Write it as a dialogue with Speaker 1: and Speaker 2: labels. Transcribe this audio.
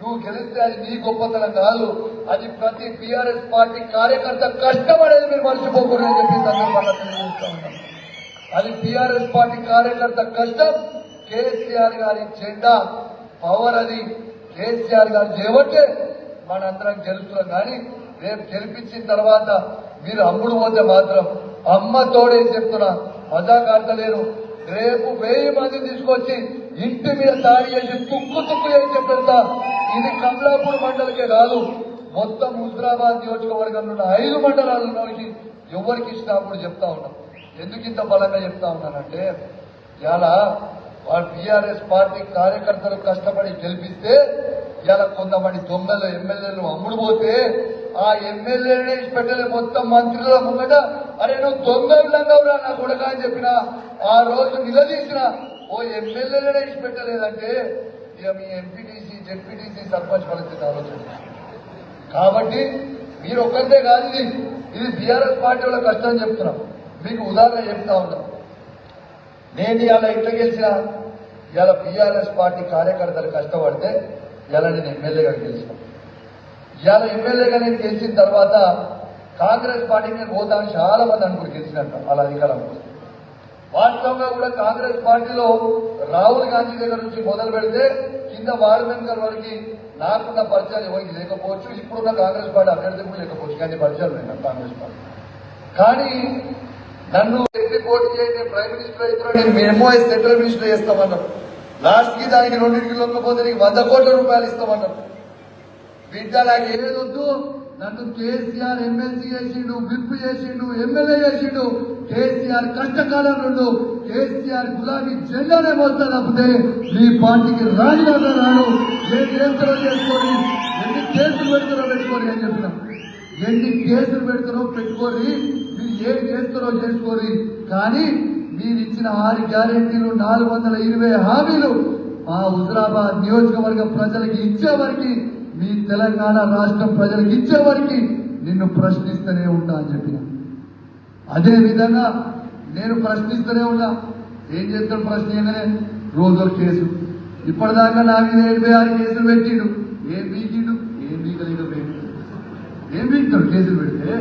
Speaker 1: నువ్వు గెలిస్తే అది నీ గొప్పతనం కాదు. అది ప్రతి బీఆర్ఎస్ పార్టీ కార్యకర్త కష్టపడేది మీరు మర్చిపోకూడదని చెప్పి సందర్భంగా తెలియజేస్తా ఉన్నాం అది బీఆర్ఎస్ పార్టీ కార్యకర్త కష్టం. కేసీఆర్ గారి జెండా పవర్ అది. కేసీఆర్ గారు చేయబట్టే మనందరం గెలుస్తున్నాం కానీ రేపు గెలిపించిన తర్వాత మీరు అమ్ముడు పోతే మాత్రం అమ్మ తోడే చెప్తున్నా మజాక్ ఆడతలేను రేపు వెయ్యి మంది తీసుకొచ్చి ఇంటి మీద దాడి చేసి తుక్కు తుక్కు చేసి పెడతా ఇది కమలాపూర్ మండలికే కాదు. మొత్తం హుజరాబాద్ నియోజకవర్గంలో ఉన్న ఐదు మండలాలలోకి ఎవరికి ఇచ్చినప్పుడు చెప్తా ఉన్నాం. ఎందుకు ఇంత బలంగా చెప్తా ఉన్నానంటే ఇలా వాళ్ళ బీఆర్ఎస్ పార్టీ కార్యకర్తలు కష్టపడి గెలిపిస్తే ఇలా కొంతమంది దొంగలు ఎమ్మెల్యేలు అమ్ముడు పోతే ఆ ఎమ్మెల్యేనే పెట్టలే మొత్తం మంత్రుల ముంగట అరే నువ్వు తొందరలంగా విధంగా నా కొడుక అని చెప్పిన ఆ రోజు నిలదీసిన ఓ ఎమ్మెల్యేలనే ఇచ్చిపెట్టలేదంటే ఇక మీ ఎంపీటీసీ జెడ్పీటీసీ సర్పంచ్ పరిస్థితి ఆలోచన. కాబట్టి మీరు ఒక్కరితే కాదు ఇది. ఇది బీఆర్ఎస్ పార్టీ వాళ్ళ కష్టం చెప్తున్నాం. మీకు ఉదాహరణ చెప్తా ఉన్నాం. నేను ఇవాళ ఇట్లా గెలిచిన ఇవాళ బీఆర్ఎస్ పార్టీ కార్యకర్తలు కష్టపడితే ఇవాళ నేను ఎమ్మెల్యేగా గెలిచిన. ఇవాళ ఎమ్మెల్యేగా నేను గెలిచిన తర్వాత కాంగ్రెస్ పార్టీ నేను పోతాను చాలా మంది అనుకుని గెలిచినట్టు అలా అధికారం కోసం వాస్తవంగా కూడా కాంగ్రెస్ పార్టీలో రాహుల్ గాంధీ దగ్గర నుంచి మొదలు పెడితే కింద వార్డు మెంబర్ వరకు నాకున్న పరిచయాలు ఎవరికి లేకపోవచ్చు ఇప్పుడున్న కాంగ్రెస్ పార్టీ అభ్యర్థి కూడా లేకపోవచ్చు. కానీ పరిచయాలు ఉన్నాయి కాంగ్రెస్ పార్టీ. కానీ నన్ను ఎట్టి పోటీ చేయండి ప్రైమ్ మినిస్టర్ అయితే నేను ఎంఓఎస్ సెంట్రల్ మినిస్టర్ చేస్తామన్నారు. లాస్ట్కి దానికి రెండింటికి లొంగపోతే నీకు వంద కోట్ల రూపాయలు ఇస్తామన్నారు. బిడ్డ నాకు ఏదొద్దు వద్దు నన్ను కేసీఆర్ ఎమ్మెల్సీ చేసిండు విప్ చేసిండు ఎమ్మెల్యే చేసిండు. కేసీఆర్ కష్టకాలం నుండు కేసీఆర్ గులాబీ జెండానే మోస్తా తప్పితే మీ పార్టీకి రాజీనామా రాడు. ఏ కేసులో చేసుకొని ఎన్ని కేసులు పెడతారో పెట్టుకోని అని చెప్పిన ఎన్ని కేసులు పెడతారో పెట్టుకోరి మీరు ఏం చేస్తారో చేసుకోరి కానీ మీరు ఇచ్చిన ఆరు గ్యారెంటీలు నాలుగు వందల ఇరవై హామీలు మా హుజరాబాద్ నియోజకవర్గ ప్రజలకి ఇచ్చేవారికి మీ తెలంగాణ రాష్ట్రం ప్రజలకు ఇచ్చేవారికి నిన్ను ప్రశ్నిస్తూనే ఉంటా అని చెప్పిన. అదే విధంగా నేను ప్రశ్నిస్తూనే ఉన్నా ఏం చేస్తాడు ప్రశ్న రోజుల కేసు. ఇప్పటిదాకా నా మీద ఎనభై ఆరు కేసులు పెట్టిండు. ఏం బీకిండు ఏం బీకలేదు ఏం బీకుతాడు కేసులు పెడితే